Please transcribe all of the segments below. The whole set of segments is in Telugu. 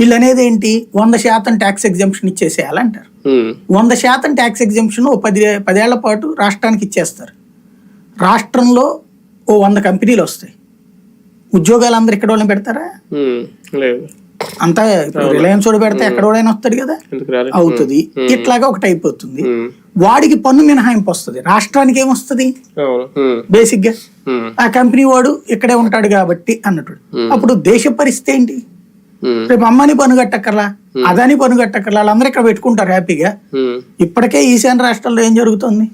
వీళ్ళు అనేది ఏంటి? వంద శాతం ట్యాక్స్ ఎగ్జంప్షన్ ఇచ్చేసేయాలంటారు. వంద శాతం ట్యాక్స్ ఎగ్జంప్షన్ ఓ పది పదేళ్ళ పాటు రాష్ట్రానికి ఇచ్చేస్తారు. రాష్ట్రంలో ఓ వంద కంపెనీలు వస్తాయి. ఉద్యోగాలు అందరు ఇక్కడ వాళ్ళని పెడతారా అంతా రిలయన్స్ వాడు పెడితే ఎక్కడోడైనా వస్తాడు కదా? అవుతుంది. ఇట్లాగా ఒకటి అయిపోతుంది. వాడికి పన్ను మినహాయింపు వస్తుంది. రాష్ట్రానికి ఏమొస్తుంది బేసిక్గా. ఆ కంపెనీ వాడు ఇక్కడే ఉంటాడు కాబట్టి అన్నట్టు. అప్పుడు దేశ పరిస్థితి ఏంటి? రేపు అమ్మని పన్ను కట్టక్కర్లా అదాని పన్ను కట్టక్కర్లా వాళ్ళందరూ ఇక్కడ పెట్టుకుంటారు హ్యాపీగా. ఇప్పటికే ఈశాన్య రాష్ట్రాల్లో ఏం జరుగుతుంది.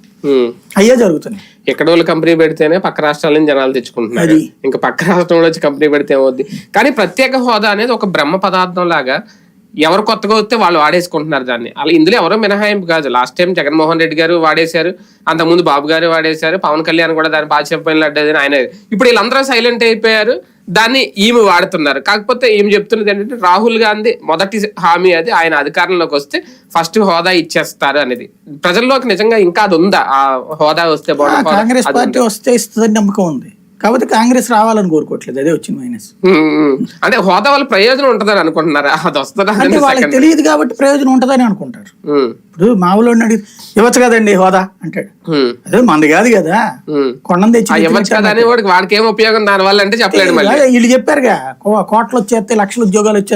అయ్యే జరుగుతుంది. ఎక్కడ వాళ్ళు కంపెనీ పెడితేనే పక్క రాష్ట్రాల నుంచి జనాలు తెచ్చుకుంటున్నారు. ఇంకా పక్క రాష్ట్రంలో వచ్చి కంపెనీ పెడితే ఏమవుద్ది? కానీ ప్రత్యేక హోదా అనేది ఒక బ్రహ్మ పదార్థం లాగా ఎవరు కొత్తగా వస్తే వాళ్ళు వాడేసుకుంటున్నారు దాన్ని. అలా ఇందులో ఎవరో మినహాయింపు కాదు. లాస్ట్ టైం జగన్మోహన్ రెడ్డి గారు వాడేశారు అంతకుముందు బాబు గారు వాడేశారు పవన్ కళ్యాణ్ కూడా దాన్ని బాగా చెప్పినట్టు ఆయన. ఇప్పుడు వీళ్ళందరూ సైలెంట్ అయిపోయారు. దాన్ని ఈమె వాడుతున్నారు. కాకపోతే ఈమె చెప్తున్నది ఏంటంటే రాహుల్ గాంధీ మొదటి హామీ అది ఆయన అధికారంలోకి వస్తే ఫస్ట్ హోదా ఇచ్చేస్తారు అనేది. ప్రజల్లోకి నిజంగా ఇంకా అది ఉందా? ఆ హోదా వస్తే కాంగ్రెస్ పార్టీ వస్తే ఇస్తుందని నమ్మకం ఉంది. కాకపోతే కాంగ్రెస్ రావాలని కోరుకోవట్లేదు. అదే వచ్చిన మైనస్. అంటే హోదా వల్ల ప్రయోజనం ఉంటుందని అనుకుంటున్నారా? అది వస్తుందా అంటే వాళ్ళకి. తెలియదు కాబట్టి ప్రయోజనం ఉంటుందని అనుకుంటారు. ఇప్పుడు మామూలు అడిగి ఇవ్వచ్చు కదండి హోదా? అంటాడు. అదే మంది కాదు కదా. కొండం తెచ్చి ఇవ్వచ్చు కదా అని వాడికి వాడికి ఏం ఉపయోగం దాని వల్ల అంటే చెప్పలేడు మళ్ళీ. వీళ్ళు చెప్పారుగా కోట్లు వచ్చేస్తే లక్షల ఉద్యోగాలు వచ్చేస్తాయి